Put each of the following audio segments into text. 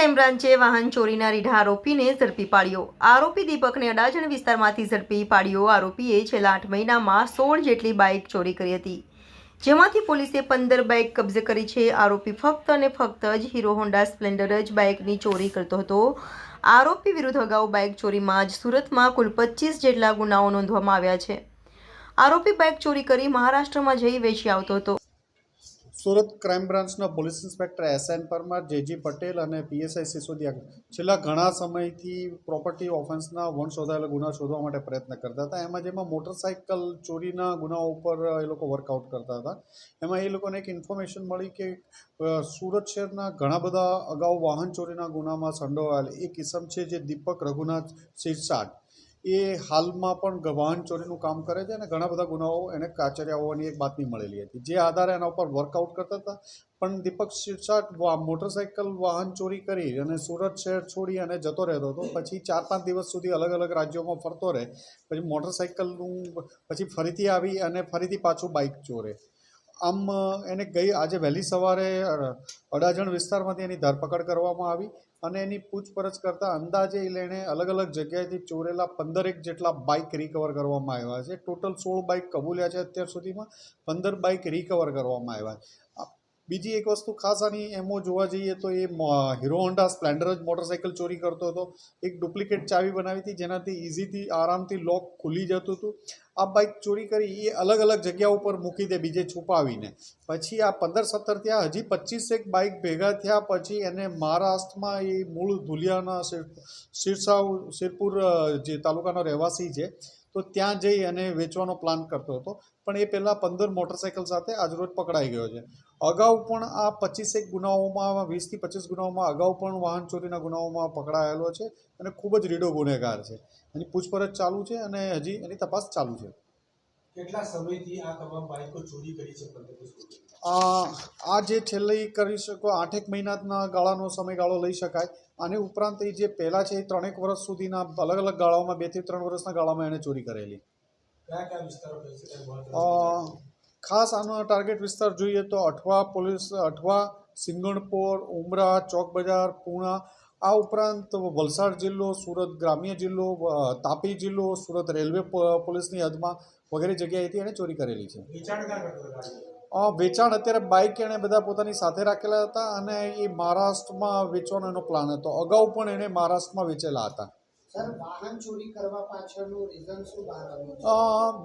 Crime બ્રાન્ચે વાહન ચોરીના રીઢા આરોપીને ઝડપી પાડ્યો. આરોપી દીપકને અડાજણ વિસ્તારમાંથી ઝડપી પાડ્યો. આરોપીએ છેલ્લા આઠ મહિનામાં સોળ જેટલી બાઇક ચોરી કરી હતી. જેમાંથી પોલીસે પંદર બાઇક કબજે કરી છે. આરોપી ફક્ત અને ફક્ત જ હીરો હોન્ડા સ્પ્લેન્ડર જ બાઇકની ચોરી કરતો હતો. આરોપી વિરુદ્ધ અગાઉ બાઇક ચોરીમાં જ સુરતમાં કુલ પચીસ જેટલા ગુનાઓ નોંધવામાં આવ્યા છે. આરોપી બાઇક ચોરી કરી મહારાષ્ટ્રમાં જઈ વેચી આવતો હતો. સુરત ક્રાઇમ બ્રાન્ચના police inspector S N Parmar, J G Patel અને પીએસઆઈ સિસોદિયા છેલ્લા ઘણા સમયથી પ્રોપર્ટી ઓફેન્સના વન શોધાયેલા ગુના શોધવા માટે પ્રયત્ન કરતા હતા. એમાં જેમાં મોટરસાઇકલ ચોરીના ગુનાઓ ઉપર એ લોકો વર્કઆઉટ કરતા હતા. એમાં એ લોકોને એક ઇન્ફોર્મેશન મળી કે સુરત શહેરના ઘણા બધા અગાઉ વાહન ચોરીના ગુનામાં સંડોવાયેલ એક કિસમ છે જે દીપક રઘુનાથ શિરસાટ. એ હાલમાં પણ વાહન ચોરીનું કામ કરે છે અને ઘણા બધા ગુનાઓ એને કાચર્યા હોવાની એક બાતમી મળેલી હતી. જે આધારે એના ઉપર વર્કઆઉટ કરતા હતા. પણ દીપક શિરસાટ મોટરસાઇકલ વાહન ચોરી કરી અને સુરત શહેર છોડી અને જતો રહેતો હતો. પછી ચાર પાંચ દિવસ સુધી અલગ અલગ રાજ્યોમાં ફરતો રહે. પછી મોટરસાઇકલનું પછી ફરીથી આવી અને ફરીથી પાછું બાઇક ચોરે. આમ એને ગઈ આજે વહેલી સવારે અડાજણ વિસ્તારમાંથી એની ધરપકડ કરવામાં આવી અને એની પૂછપરછ કરતાં અંદાજે એણે અલગ અલગ જગ્યાએથી ચોરેલા પંદરેક જેટલા બાઇક રિકવર કરવામાં આવ્યા છે. ટોટલ સોળ બાઇક કબૂલ્યા છે અત્યાર સુધીમાં. પંદર બાઇક રિકવર કરવામાં આવ્યા છે. બીજી એક વસ્તુ ખાસ આની એમો જોવા જઈએ તો એ હીરો હોન્ડા સ્પ્લેન્ડર જ મોટરસાઇકલ ચોરી કરતો હતો. એક ડુપ્લિકેટ ચાવી બનાવી હતી જેનાથી ઇઝીથી આરામથી લોક ખુલી જતું હતું. આ બાઇક ચોરી કરી એ અલગ અલગ જગ્યા ઉપર મૂકી દે, બીજે છુપાવીને. પછી આ પંદર સત્તર થયા, હજી પચીસેક બાઇક ભેગા થયા, પછી એને મહારાષ્ટ્રમાં એ મૂળ ધુલિયાના શિર, શિરસાવ, શિરપુર જે તાલુકાનો રહેવાસી છે, તો ત્યાં જઈ અને વેચવાનો પ્લાન કરતો હતો. પણ એ પહેલાં પંદર મોટરસાઇકલ સાથે આજરોજ પકડાઈ ગયો છે. અગાઉ પણ આ પચીસેક ગુનાઓમાં વીસથી પચીસ ગુનાઓમાં અગાઉ પણ વાહન ચોરીના ગુનાઓમાં પકડાયેલો છે અને ખૂબ જ રીડો ગુનેગાર છે. એની પૂછપરછ ચાલુ છે અને હજી એની તપાસ ચાલુ છે. કેટલા સમયથી આ તમામ બાઇકો ચોરી કરી છે આ જે છેલ્લી કરી શકો આઠેક મહિનાના ગાળાનો સમયગાળો લઈ શકાય. અને ઉપરાંત એ જે પહેલાં છે એ ત્રણેક વર્ષ સુધીના અલગ અલગ ગાળાઓમાં બેથી ત્રણ વર્ષના ગાળામાં એણે ચોરી કરેલી. ખાસ આનો ટાર્ગેટ વિસ્તાર જોઈએ તો અઠવા પોલીસ અઠવા સિંગણપોર ઉમરા ચોક બજાર પૂણા આ ઉપરાંત વલસાડ જિલ્લો સુરત ગ્રામ્ય જિલ્લો તાપી જિલ્લો સુરત રેલવે પોલીસની હદમાં વગેરે જગ્યાએથી એણે ચોરી કરેલી છે. વેચાણ અત્યારે બાઇક એણે બધા પોતાની સાથે રાખેલા હતા અને એ મહારાષ્ટ્રમાં વેચવાનો એનો પ્લાન હતો. અગાઉ પણ એણે મહારાષ્ટ્રમાં વેચેલા હતા.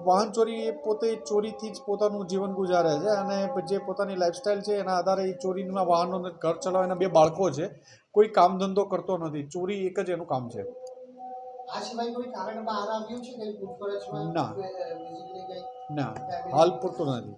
વાહન ચોરી એ પોતે ચોરીથી જ પોતાનું જીવન ગુજારે છે અને જે પોતાની લાઈફસ્ટાઈલ છે એના આધારે એ ચોરીના વાહનો ઘર ચલાવે એના બે બાળકો છે. કોઈ કામ ધંધો કરતો નથી. ચોરી એક જ એનું કામ છે. ના. ના. હાલ પૂરતું નથી.